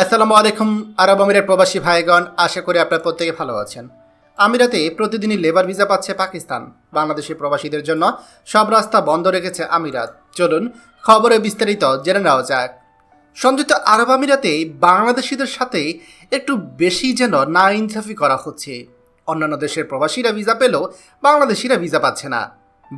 আসসালামু আলাইকুম আরব আমিরের প্রবাসী ভাইগণ, আশা করি আপনারা প্রত্যেকে ভালো আছেন। আমিরাতে প্রতিদিনই লেবার ভিসা পাচ্ছে পাকিস্তান। বাংলাদেশি প্রবাসীদের জন্য সব রাস্তা বন্ধ রেখেছে আমিরাত। চলুন খবরে বিস্তারিত জেনে নেওয়া যাক। সংযুক্ত আরব আমিরাতে বাংলাদেশিদের সাথে একটু বেশি যেন না ইনসাফি করা হচ্ছে। অন্যান্য দেশের প্রবাসীরা ভিসা পেলেও বাংলাদেশিরা ভিসা পাচ্ছে না।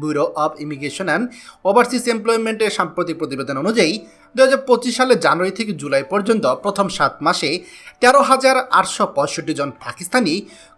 Bureau of immigration and overseas এমপ্লয়মেন্টের সাম্প্রতিক প্রতিবেদন অনুযায়ী দু হাজার পঁচিশ সালের জানুয়ারি থেকে জুলাই পর্যন্ত প্রথম সাত মাসে তেরো হাজার আটশো পঁয়ষট্টি জন পাকিস্তানি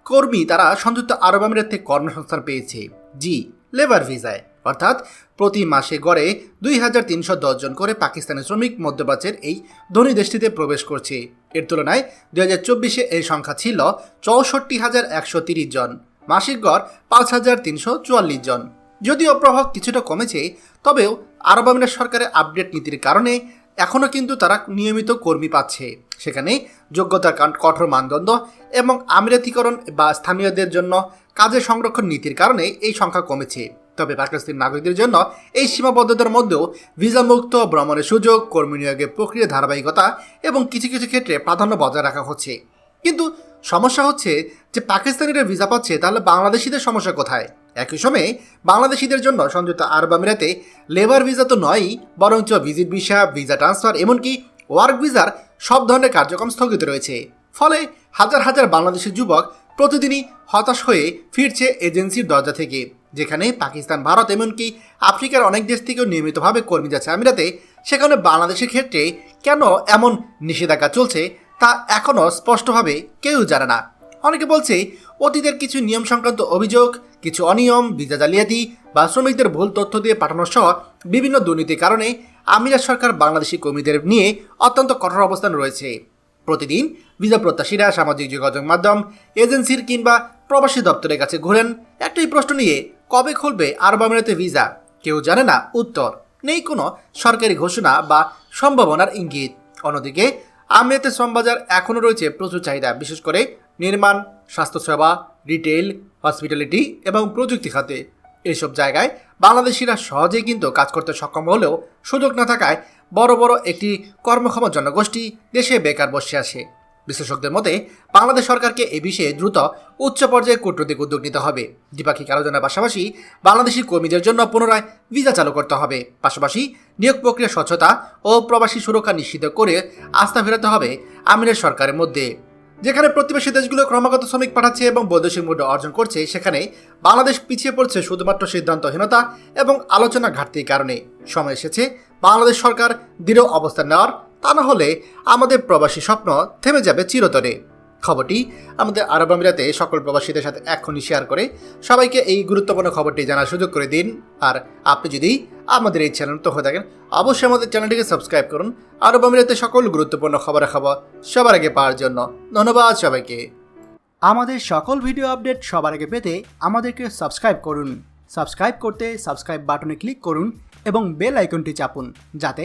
কর্মী তারা সংযুক্ত আরব আমিরাত থেকে কর্মসংস্থান পেয়েছে। জি লেবার ভিসায় অর্থাৎ প্রতি মাসে গড়ে দুই হাজার তিনশো দশ জন করে পাকিস্তানি শ্রমিক মধ্যপ্রাচ্যের এই ধনী দেশটিতে প্রবেশ করছে। এর তুলনায় দুই হাজার চব্বিশে এই সংখ্যা ছিল চৌষট্টি হাজার একশো তিরিশ জন। মাসিক গড় পাঁচ হাজার তিনশো চুয়াল্লিশ জন। যদিও প্রভাব কিছুটা কমেছে, তবেও আরব আমিরাত সরকারের আপডেট নীতির কারণে এখনও কিন্তু তারা নিয়মিত কর্মী পাচ্ছে। সেখানে যোগ্যতার কঠোর মানদণ্ড এবং আমিরাতিকরণ বা স্থানীয়দের জন্য কাজের সংরক্ষণ নীতির কারণে এই সংখ্যা কমেছে। তবে পাকিস্তানি নাগরিকদের জন্য এই সীমাবদ্ধতার মধ্যেও ভিসামুক্ত ভ্রমণের সুযোগ, কর্মী নিয়োগের প্রক্রিয়া, ধারাবাহিকতা এবং কিছু কিছু ক্ষেত্রে প্রাধান্য বজায় রাখা হচ্ছে। কিন্তু সমস্যা হচ্ছে যে পাকিস্তানিরা ভিসা পাচ্ছে, তাহলে বাংলাদেশিদের সমস্যা কোথায়? একই সময়ে বাংলাদেশিদের জন্য সংযুক্ত আরব আমিরাতে লেবার ভিসা তো নয়ই, বরঞ্চ ভিজিট ভিসা ভিসা ট্রান্সফার, এমনকি ওয়ার্ক ভিসার সব ধরনের কার্যক্রম স্থগিত রয়েছে। ফলে হাজার হাজার বাংলাদেশি যুবক প্রতিদিনই হতাশ হয়ে ফিরছে এজেন্সির দরজা থেকে, যেখানে পাকিস্তান, ভারত, এমনকি আফ্রিকার অনেক দেশ থেকেও নিয়মিতভাবে কর্মী যাচ্ছে আমিরাতে। সেখানে বাংলাদেশের ক্ষেত্রে কেন এমন নিষেধাজ্ঞা চলছে, তা এখনও স্পষ্টভাবে কেউ জানে না। অনেকে বলছে অতীতের কিছু নিয়ম সংক্রান্ত অভিযোগ, কিছু অনিয়ম ভিসা জালিয়াতি বা শ্রমিকদের ভুল তথ্য দিয়ে পাঠানো সহ বিভিন্ন দুর্নীতির কারণে আমিরাত সরকার বাংলাদেশি কর্মীদের নিয়ে অত্যন্ত কঠোর অবস্থান রয়েছে। প্রতিদিন ভিসা প্রত্যাশীরা সামাজিক যোগাযোগ মাধ্যম, এজেন্সির কিংবা প্রবাসী দপ্তরের কাছে ঘোরেন। একটাই প্রশ্ন নিয়ে, কবে খুলবে আরব আমিরাতে ভিসা কেউ জানে না, উত্তর। নেই কোনো সরকারি ঘোষণা বা সম্ভাবনার ইঙ্গিত। অন্যদিকে আমিরাতে শ্রমবাজার এখনও রয়েছে প্রচুর চাহিদা, বিশেষ করে নির্মাণ, স্বাস্থ্যসেবা রিটেল হসপিটালিটি এবং প্রযুক্তি খাতে। এসব জায়গায় বাংলাদেশিরা সহজেই কিন্তু কাজ করতে সক্ষম হলেও সুযোগ না থাকায় বড় বড় একটি কর্মক্ষম জনগোষ্ঠী দেশে বেকার বসে আসে বিশেষজ্ঞদের মতে, বাংলাদেশ সরকারকে এ বিষয়ে দ্রুত উচ্চ পর্যায়ে কূটনৈতিক উদ্যোগ নিতে হবে। দ্বিপাক্ষিক আলোচনার পাশাপাশি বাংলাদেশি কর্মীদের জন্য পুনরায় ভিসা চালু করতে হবে। পাশাপাশি নিয়োগ প্রক্রিয়া স্বচ্ছতা ও প্রবাসী সুরক্ষা নিশ্চিত করে আস্থা ফেরাতে হবে আমিরের সরকারের মধ্যে। যেখানে প্রতিবেশী দেশগুলো ক্রমাগত শ্রমিক পাঠাচ্ছে এবং বৈদেশিক মুদ্রা অর্জন করছে, সেখানে বাংলাদেশ পিছিয়ে পড়ছে শুধুমাত্র সিদ্ধান্তহীনতা এবং আলোচনা ঘাটতির কারণে। সময় এসেছে বাংলাদেশ সরকার দৃঢ় অবস্থান নেওয়ার তা না হলে আমাদের প্রবাসী স্বপ্ন থেমে যাবে চিরতরে। খবরটি আমাদের আরব আমিরাতে সকল প্রবাসীদের সাথে এখনই শেয়ার করে। সবাইকে এই গুরুত্বপূর্ণ খবরটি জানার সুযোগ করে দিন। আর আপনি যদি আমাদের এই চ্যানেল তো হয়ে থাকেন, অবশ্যই আমাদের চ্যানেলটিকে সাবস্ক্রাইব করুন। আরব আমিরাতে সকল গুরুত্বপূর্ণ খবর খবর সবার আগে পাওয়ার জন্য ধন্যবাদ সবাইকে। আমাদের সকল ভিডিও আপডেট সবার আগে পেতে আমাদেরকে সাবস্ক্রাইব করুন। সাবস্ক্রাইব করতে সাবস্ক্রাইব বাটনে ক্লিক করুন এবং বেল আইকনটি চাপুন, যাতে